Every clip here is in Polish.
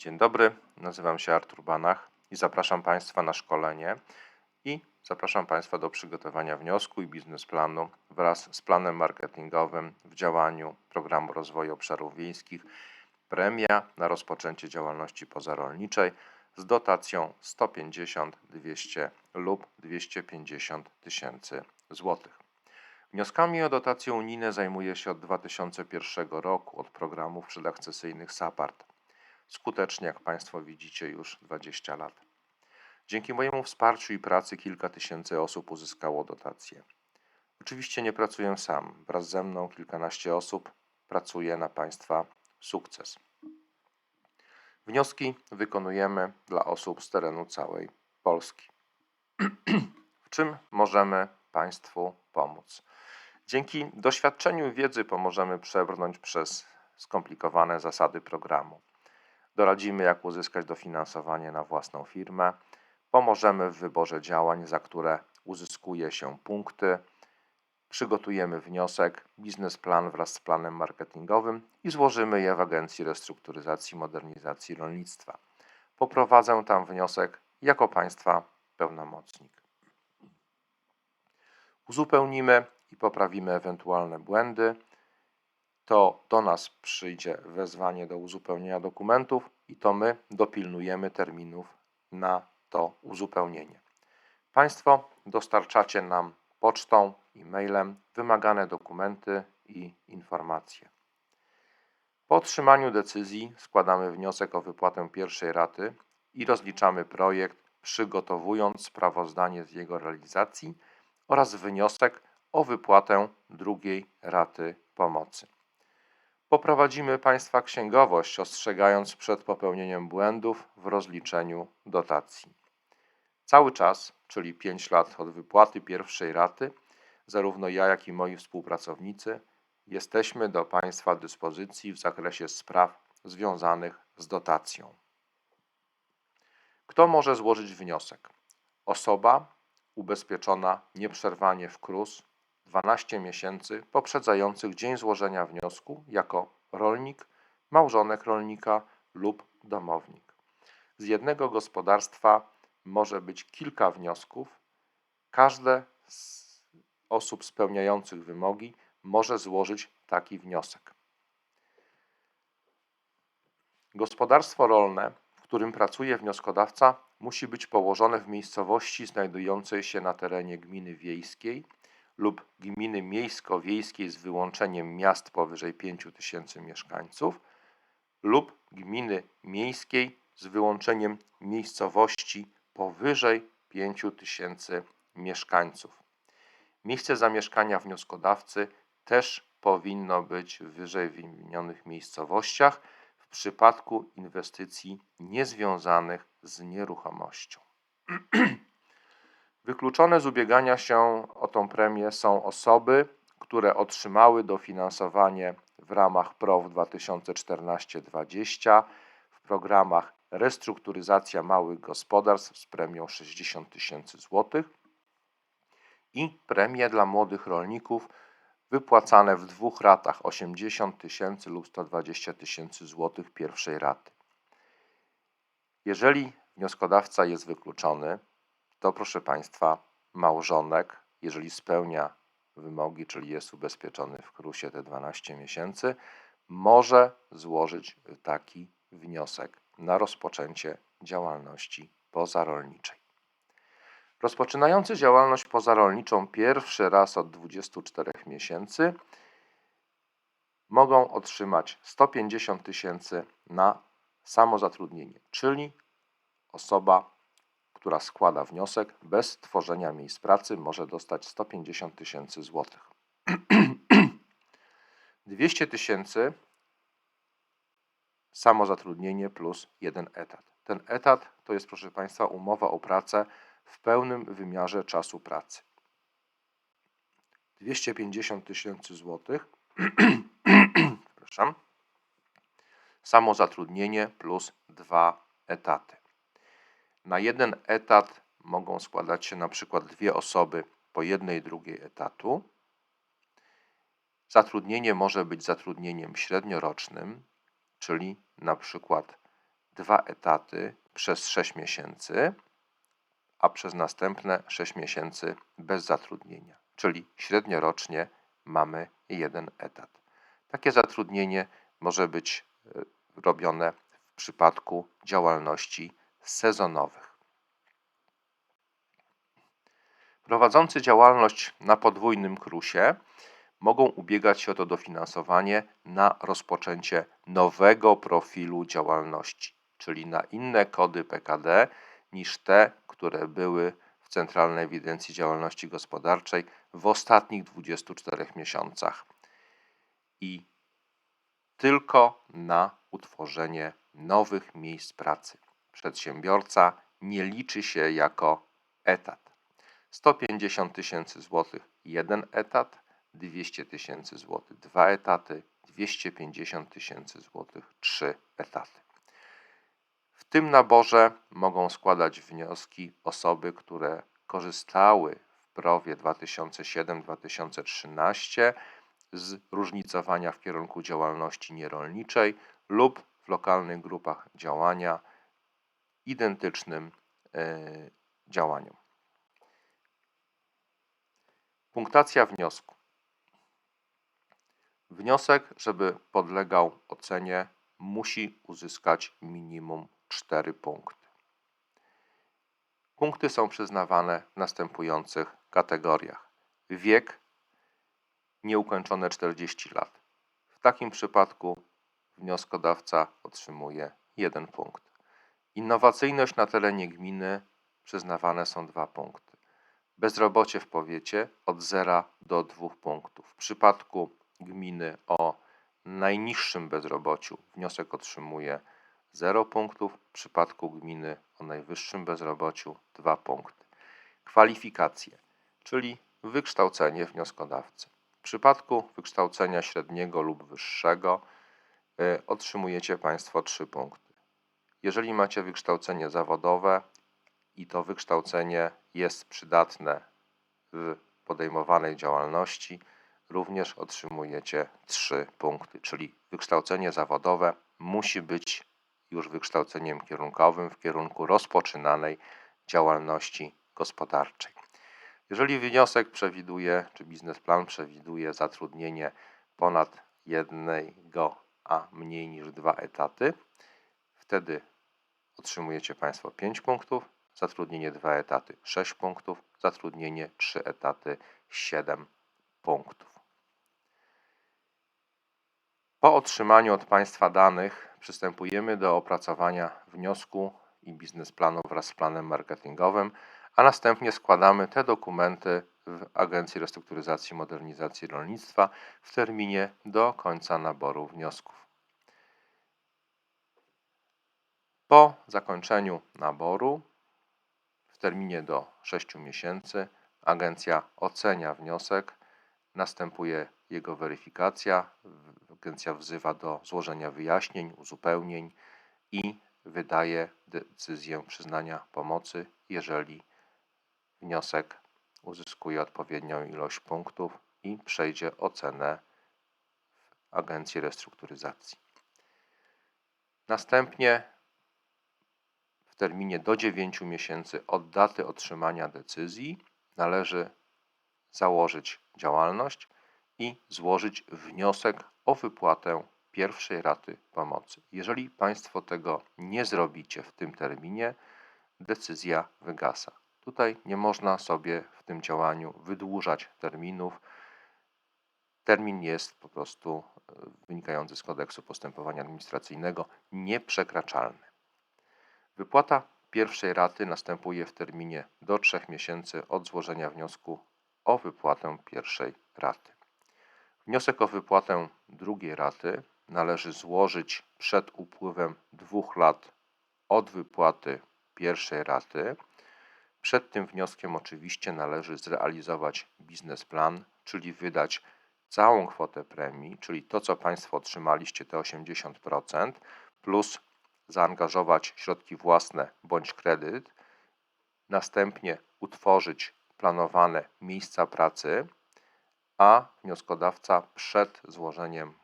Dzień dobry, nazywam się Artur Banach i zapraszam Państwa na szkolenie i zapraszam Państwa do przygotowania wniosku i biznesplanu wraz z planem marketingowym w działaniu Programu Rozwoju Obszarów Wiejskich Premia na rozpoczęcie działalności pozarolniczej z dotacją 150, 200 lub 250 tysięcy złotych. Wnioskami o dotacje unijne zajmuje się od 2001 roku od programów przedakcesyjnych SAPART. Skutecznie, jak Państwo widzicie, już 20 lat. Dzięki mojemu wsparciu i pracy kilka tysięcy osób uzyskało dotacje. Oczywiście nie pracuję sam. Wraz ze mną kilkanaście osób pracuje na Państwa sukces. Wnioski wykonujemy dla osób z terenu całej Polski. w czym możemy Państwu pomóc? Dzięki doświadczeniu i wiedzy pomożemy przebrnąć przez skomplikowane zasady programu. Doradzimy, jak uzyskać dofinansowanie na własną firmę. Pomożemy w wyborze działań, za które uzyskuje się punkty. Przygotujemy wniosek, biznesplan wraz z planem marketingowym i złożymy je w Agencji Restrukturyzacji i Modernizacji Rolnictwa. Poprowadzę tam wniosek jako Państwa pełnomocnik. Uzupełnimy i poprawimy ewentualne błędy. To do nas przyjdzie wezwanie do uzupełnienia dokumentów i to my dopilnujemy terminów na to uzupełnienie. Państwo dostarczacie nam pocztą i mailem wymagane dokumenty i informacje. Po otrzymaniu decyzji składamy wniosek o wypłatę pierwszej raty i rozliczamy projekt, przygotowując sprawozdanie z jego realizacji oraz wniosek o wypłatę drugiej raty pomocy. Poprowadzimy Państwa księgowość, ostrzegając przed popełnieniem błędów w rozliczeniu dotacji. Cały czas, czyli 5 lat od wypłaty pierwszej raty, zarówno ja, jak i moi współpracownicy, jesteśmy do Państwa dyspozycji w zakresie spraw związanych z dotacją. Kto może złożyć wniosek? Osoba ubezpieczona nieprzerwanie w KRUS 12 miesięcy poprzedzających dzień złożenia wniosku jako rolnik, małżonek rolnika lub domownik. Z jednego gospodarstwa może być kilka wniosków. Każde z osób spełniających wymogi może złożyć taki wniosek. Gospodarstwo rolne, w którym pracuje wnioskodawca, musi być położone w miejscowości znajdującej się na terenie gminy wiejskiej lub gminy miejsko-wiejskiej z wyłączeniem miast powyżej 5000 mieszkańców lub gminy miejskiej z wyłączeniem miejscowości powyżej 5000 mieszkańców. Miejsce zamieszkania wnioskodawcy też powinno być w wyżej wymienionych miejscowościach w przypadku inwestycji niezwiązanych z nieruchomością. Wykluczone z ubiegania się o tą premię są osoby, które otrzymały dofinansowanie w ramach PROW 2014-2020 w programach Restrukturyzacja małych gospodarstw z premią 60 tysięcy złotych i premie dla młodych rolników wypłacane w dwóch ratach 80 tysięcy lub 120 tysięcy złotych pierwszej raty. Jeżeli wnioskodawca jest wykluczony, to proszę Państwa, małżonek, jeżeli spełnia wymogi, czyli jest ubezpieczony w KRUSie te 12 miesięcy, może złożyć taki wniosek na rozpoczęcie działalności pozarolniczej. Rozpoczynający działalność pozarolniczą pierwszy raz od 24 miesięcy mogą otrzymać 150 tysięcy na samozatrudnienie, czyli osoba która składa wniosek bez tworzenia miejsc pracy, może dostać 150 tysięcy złotych. 200 tysięcy samozatrudnienie plus jeden etat. Ten etat to jest, proszę Państwa, umowa o pracę w pełnym wymiarze czasu pracy. 250 tysięcy złotych. Przepraszam. Samozatrudnienie plus dwa etaty. Na jeden etat mogą składać się na przykład dwie osoby po jednej drugiej etatu. Zatrudnienie może być zatrudnieniem średniorocznym, czyli na przykład dwa etaty przez 6 miesięcy, a przez następne 6 miesięcy bez zatrudnienia, czyli średnio rocznie mamy jeden etat. Takie zatrudnienie może być e, robione w przypadku działalności sezonowych. Prowadzący działalność na podwójnym krusie mogą ubiegać się o to dofinansowanie na rozpoczęcie nowego profilu działalności, czyli na inne kody PKD niż te, które były w Centralnej Ewidencji Działalności Gospodarczej w ostatnich 24 miesiącach. I tylko na utworzenie nowych miejsc pracy. Przedsiębiorca nie liczy się jako etat. 150 tysięcy złotych jeden etat, 200 tysięcy złotych dwa etaty, 250 tysięcy złotych trzy etaty. W tym naborze mogą składać wnioski osoby, które korzystały w PROWie 2007-2013 z różnicowania w kierunku działalności nierolniczej lub w lokalnych grupach działania identycznym e, działaniom. Punktacja wniosku. Wniosek, żeby podlegał ocenie, musi uzyskać minimum 4 punkty. Punkty są przyznawane w następujących kategoriach: wiek nieukończone 40 lat. W takim przypadku wnioskodawca otrzymuje 1 punkt. Innowacyjność na terenie gminy przyznawane są 2 punkty. Bezrobocie w powiecie od 0 do 2 punktów. W przypadku gminy o najniższym bezrobociu wniosek otrzymuje 0 punktów, w przypadku gminy o najwyższym bezrobociu 2 punkty. Kwalifikacje, czyli wykształcenie wnioskodawcy. W przypadku wykształcenia średniego lub wyższego y, otrzymujecie Państwo 3 punkty. Jeżeli macie wykształcenie zawodowe i to wykształcenie jest przydatne w podejmowanej działalności, również otrzymujecie 3 punkty, czyli wykształcenie zawodowe musi być już wykształceniem kierunkowym w kierunku rozpoczynanej działalności gospodarczej. Jeżeli wniosek przewiduje, czy biznesplan przewiduje zatrudnienie ponad jednego, a mniej niż dwa etaty, wtedy otrzymujecie Państwo 5 punktów, zatrudnienie 2 etaty 6 punktów, zatrudnienie 3 etaty 7 punktów. Po otrzymaniu od Państwa danych przystępujemy do opracowania wniosku i biznesplanu wraz z planem marketingowym, a następnie składamy te dokumenty w Agencji Restrukturyzacji i Modernizacji Rolnictwa w terminie do końca naboru wniosków. Po zakończeniu naboru w terminie do 6 miesięcy agencja ocenia wniosek, następuje jego weryfikacja, agencja wzywa do złożenia wyjaśnień, uzupełnień i wydaje decyzję przyznania pomocy, jeżeli wniosek uzyskuje odpowiednią ilość punktów i przejdzie ocenę w Agencji Restrukturyzacji. Następnie terminie do 9 miesięcy od daty otrzymania decyzji należy założyć działalność i złożyć wniosek o wypłatę pierwszej raty pomocy. Jeżeli Państwo tego nie zrobicie w tym terminie, decyzja wygasa. Tutaj nie można sobie w tym działaniu wydłużać terminów. Termin jest po prostu e, wynikający z kodeksu postępowania administracyjnego nieprzekraczalny. Wypłata pierwszej raty następuje w terminie do 3 miesięcy od złożenia wniosku o wypłatę pierwszej raty. Wniosek o wypłatę drugiej raty należy złożyć przed upływem dwóch lat od wypłaty pierwszej raty. Przed tym wnioskiem oczywiście należy zrealizować biznesplan, czyli wydać całą kwotę premii, czyli to, co Państwo otrzymaliście, te 80%, plus zaangażować środki własne bądź kredyt, następnie utworzyć planowane miejsca pracy, a wnioskodawca przed złożeniem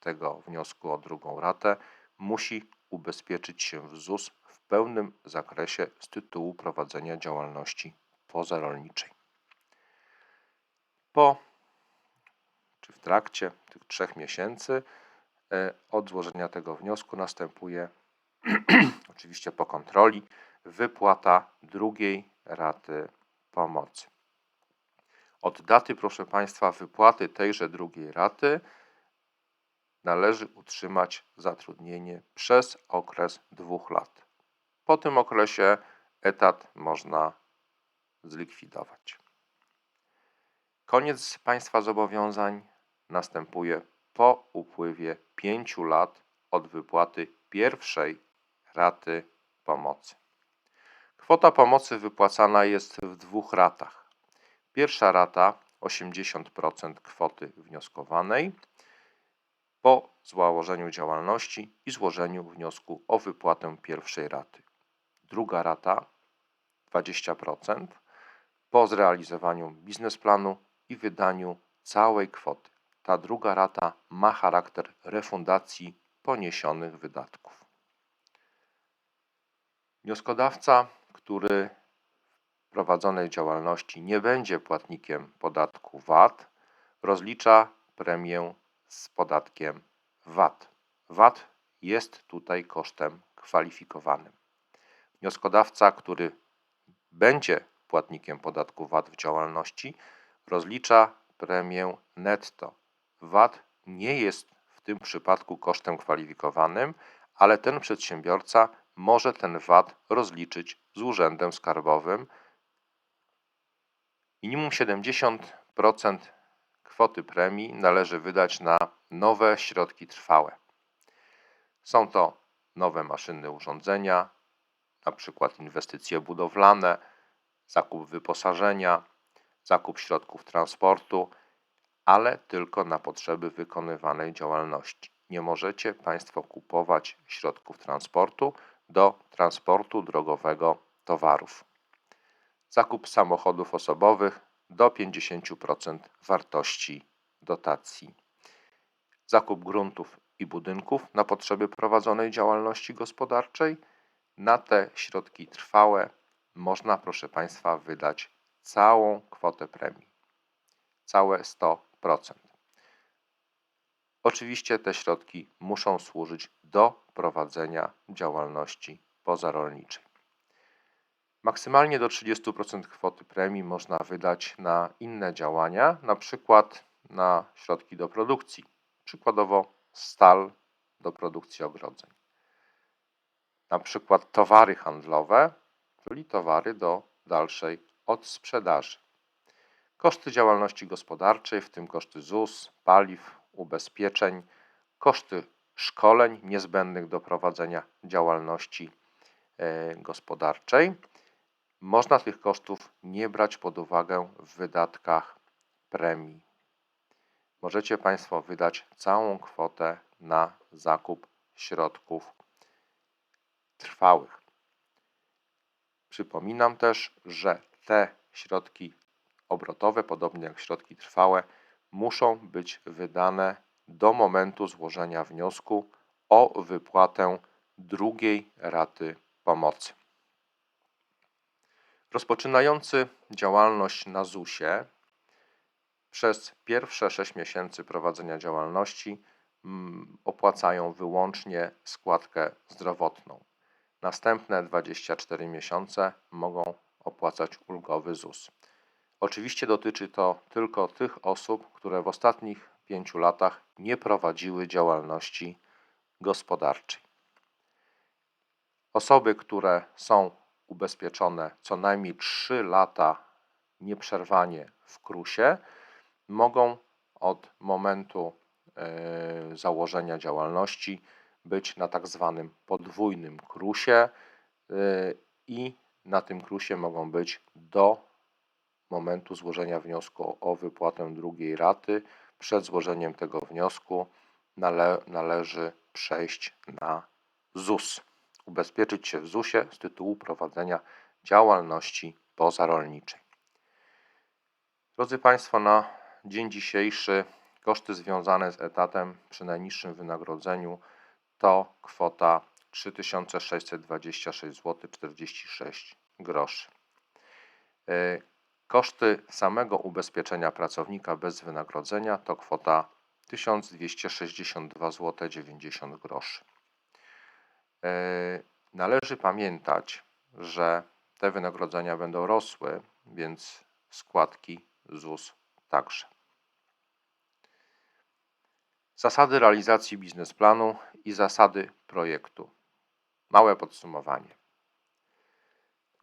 tego wniosku o drugą ratę musi ubezpieczyć się w ZUS w pełnym zakresie z tytułu prowadzenia działalności pozarolniczej. Po czy w trakcie tych trzech miesięcy e, od złożenia tego wniosku następuje, oczywiście po kontroli, wypłata drugiej raty pomocy. Od daty, proszę Państwa, wypłaty tejże drugiej raty należy utrzymać zatrudnienie przez okres dwóch lat. Po tym okresie etat można zlikwidować. Koniec Państwa zobowiązań następuje po upływie 5 lat od wypłaty pierwszej raty pomocy. Kwota pomocy wypłacana jest w dwóch ratach. Pierwsza rata 80% kwoty wnioskowanej po założeniu działalności i złożeniu wniosku o wypłatę pierwszej raty. Druga rata 20% po zrealizowaniu biznesplanu i wydaniu całej kwoty. Ta druga rata ma charakter refundacji poniesionych wydatków. Wnioskodawca, który w prowadzonej działalności nie będzie płatnikiem podatku VAT, rozlicza premię z podatkiem VAT. VAT jest tutaj kosztem kwalifikowanym. Wnioskodawca, który będzie płatnikiem podatku VAT w działalności, rozlicza premię netto. VAT nie jest w tym przypadku kosztem kwalifikowanym, ale ten przedsiębiorca może ten VAT rozliczyć z urzędem skarbowym. Minimum 70% kwoty premii należy wydać na nowe środki trwałe. Są to nowe maszyny, urządzenia, na przykład inwestycje budowlane, zakup wyposażenia, zakup środków transportu, ale tylko na potrzeby wykonywanej działalności. Nie możecie Państwo kupować środków transportu do transportu drogowego towarów. Zakup samochodów osobowych do 50% wartości dotacji. Zakup gruntów i budynków na potrzeby prowadzonej działalności gospodarczej. Na te środki trwałe można, proszę Państwa, wydać całą kwotę premii. Całe 100%. Oczywiście te środki muszą służyć do prowadzenia działalności pozarolniczej. Maksymalnie do 30% kwoty premii można wydać na inne działania, na przykład na środki do produkcji, przykładowo stal do produkcji ogrodzeń. Na przykład towary handlowe, czyli towary do dalszej odsprzedaży. Koszty działalności gospodarczej, w tym koszty ZUS, paliw, ubezpieczeń, koszty szkoleń niezbędnych do prowadzenia działalności e, gospodarczej. Można tych kosztów nie brać pod uwagę w wydatkach premii. Możecie Państwo wydać całą kwotę na zakup środków trwałych. Przypominam też, że te środki obrotowe, podobnie jak środki trwałe, muszą być wydane do momentu złożenia wniosku o wypłatę drugiej raty pomocy. Rozpoczynający działalność na ZUS-ie przez pierwsze 6 miesięcy prowadzenia działalności mm, opłacają wyłącznie składkę zdrowotną. Następne 24 miesiące mogą opłacać ulgowy ZUS. Oczywiście dotyczy to tylko tych osób, które w ostatnich pięciu latach nie prowadziły działalności gospodarczej. Osoby, które są ubezpieczone co najmniej 3 lata nieprzerwanie w KRUSie, mogą od momentu e, założenia działalności być na tak zwanym podwójnym KRUSie e, i na tym KRUSie mogą być do momentu złożenia wniosku o wypłatę drugiej raty. Przed złożeniem tego wniosku nale należy przejść na ZUS, ubezpieczyć się w ZUSie z tytułu prowadzenia działalności pozarolniczej. Drodzy Państwo, na dzień dzisiejszy koszty związane z etatem przy najniższym wynagrodzeniu to kwota 3626 zł 46 groszy. Koszty samego ubezpieczenia pracownika bez wynagrodzenia to kwota 1262 zł 90 groszy. E, Należy pamiętać, że te wynagrodzenia będą rosły, więc składki ZUS także. Zasady realizacji biznesplanu i zasady projektu. Małe podsumowanie.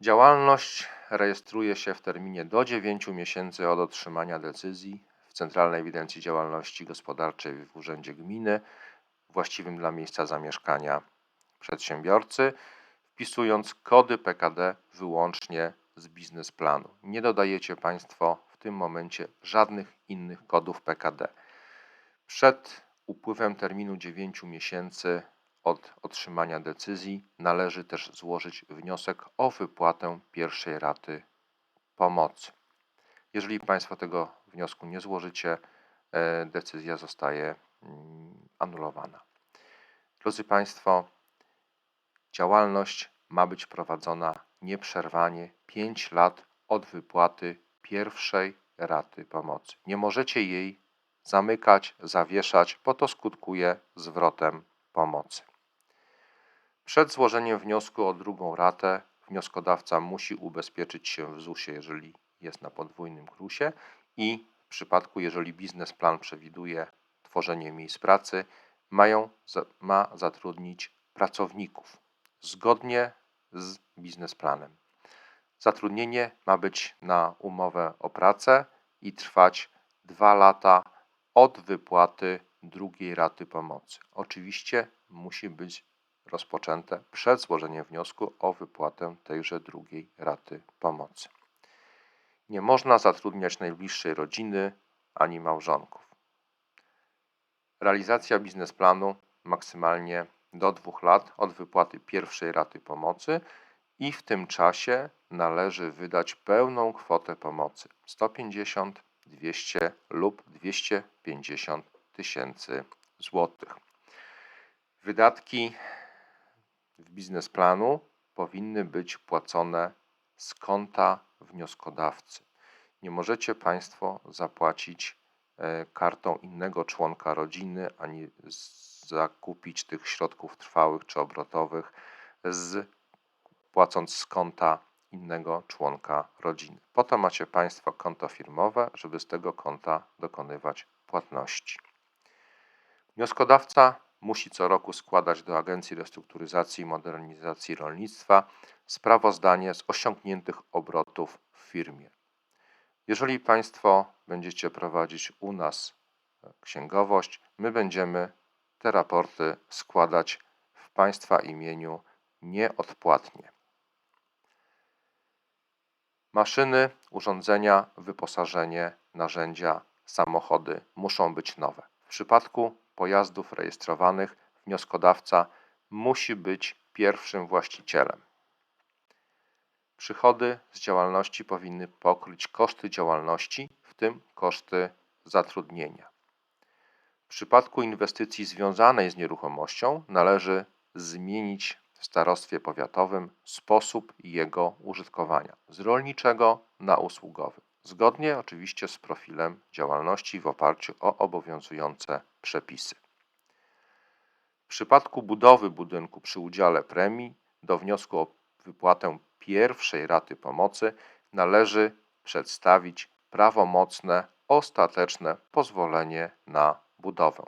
Działalność rejestruje się w terminie do 9 miesięcy od otrzymania decyzji w Centralnej Ewidencji Działalności Gospodarczej w Urzędzie Gminy właściwym dla miejsca zamieszkania przedsiębiorcy, wpisując kody PKD wyłącznie z biznesplanu. Nie dodajecie Państwo w tym momencie żadnych innych kodów PKD. Przed upływem terminu 9 miesięcy od otrzymania decyzji należy też złożyć wniosek o wypłatę pierwszej raty pomocy. Jeżeli Państwo tego wniosku nie złożycie, e, decyzja zostaje mm, anulowana. Drodzy Państwo, działalność ma być prowadzona nieprzerwanie 5 lat od wypłaty pierwszej raty pomocy. Nie możecie jej zamykać, zawieszać, bo to skutkuje zwrotem pomocy. Przed złożeniem wniosku o drugą ratę wnioskodawca musi ubezpieczyć się w ZUS-ie, jeżeli jest na podwójnym KRUS-ie i w przypadku, jeżeli biznesplan przewiduje tworzenie miejsc pracy, mają, ma zatrudnić pracowników zgodnie z biznesplanem. Zatrudnienie ma być na umowę o pracę i trwać dwa lata od wypłaty drugiej raty pomocy. Oczywiście musi być rozpoczęte przed złożeniem wniosku o wypłatę tejże drugiej raty pomocy. Nie można zatrudniać najbliższej rodziny ani małżonków. Realizacja biznesplanu maksymalnie do dwóch lat od wypłaty pierwszej raty pomocy i w tym czasie należy wydać pełną kwotę pomocy 150, 200 lub 250 tysięcy złotych. Wydatki w biznesplanu powinny być płacone z konta wnioskodawcy. Nie możecie Państwo zapłacić e, kartą innego członka rodziny ani zakupić tych środków trwałych czy obrotowych z, płacąc z konta innego członka rodziny. Po to macie Państwo konto firmowe, żeby z tego konta dokonywać płatności. Wnioskodawca musi co roku składać do Agencji Restrukturyzacji i Modernizacji Rolnictwa sprawozdanie z osiągniętych obrotów w firmie. Jeżeli Państwo będziecie prowadzić u nas księgowość, my będziemy te raporty składać w Państwa imieniu nieodpłatnie. Maszyny, urządzenia, wyposażenie, narzędzia, samochody muszą być nowe. W przypadku pojazdów rejestrowanych wnioskodawca musi być pierwszym właścicielem. Przychody z działalności powinny pokryć koszty działalności, w tym koszty zatrudnienia. W przypadku inwestycji związanej z nieruchomością należy zmienić w starostwie powiatowym sposób jego użytkowania z rolniczego na usługowy zgodnie oczywiście z profilem działalności w oparciu o obowiązujące przepisy. W przypadku budowy budynku przy udziale premii do wniosku o wypłatę pierwszej raty pomocy należy przedstawić prawomocne, ostateczne pozwolenie na budowę.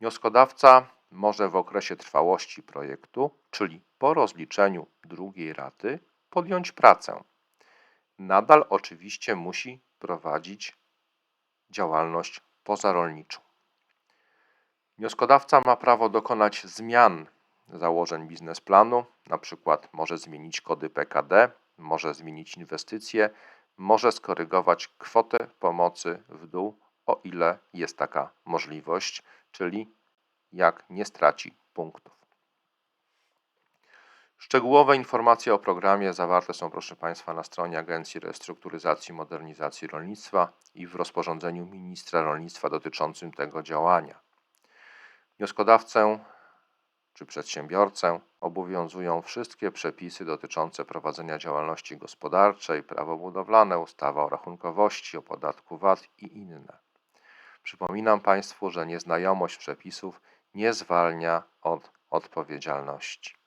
Wnioskodawca może w okresie trwałości projektu, czyli po rozliczeniu drugiej raty, podjąć pracę nadal oczywiście musi prowadzić działalność pozarolniczą. Wnioskodawca ma prawo dokonać zmian założeń biznesplanu, na przykład może zmienić kody PKD, może zmienić inwestycje, może skorygować kwotę pomocy w dół, o ile jest taka możliwość, czyli jak nie straci punktów. Szczegółowe informacje o programie zawarte są, proszę Państwa, na stronie Agencji Restrukturyzacji i Modernizacji Rolnictwa i w rozporządzeniu ministra rolnictwa dotyczącym tego działania. Wnioskodawcę czy przedsiębiorcę obowiązują wszystkie przepisy dotyczące prowadzenia działalności gospodarczej, prawo budowlane, ustawa o rachunkowości, o podatku VAT i inne. Przypominam Państwu, że nieznajomość przepisów nie zwalnia od odpowiedzialności.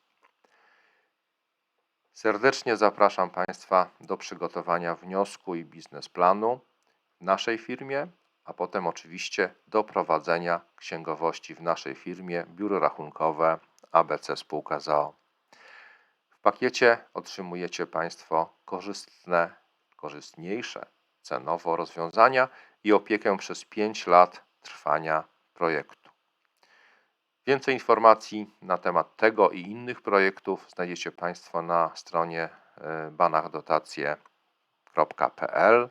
Serdecznie zapraszam Państwa do przygotowania wniosku i biznesplanu w naszej firmie, a potem oczywiście do prowadzenia księgowości w naszej firmie Biuro Rachunkowe ABC Spółka ZAO. W pakiecie otrzymujecie Państwo korzystne, korzystniejsze cenowo rozwiązania i opiekę przez 5 lat trwania projektu. Więcej informacji na temat tego i innych projektów znajdziecie Państwo na stronie e, banachdotacje.pl.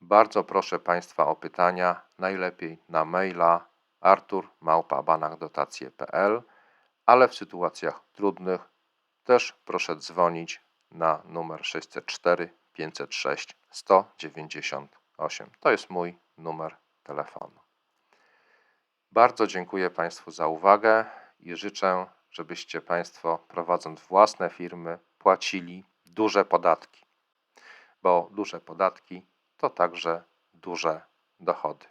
Bardzo proszę Państwa o pytania, najlepiej na maila artur.banachdotacje.pl, ale w sytuacjach trudnych też proszę dzwonić na numer 604 506 198. To jest mój numer telefonu. Bardzo dziękuję Państwu za uwagę i życzę, żebyście Państwo, prowadząc własne firmy, płacili duże podatki, bo duże podatki to także duże dochody.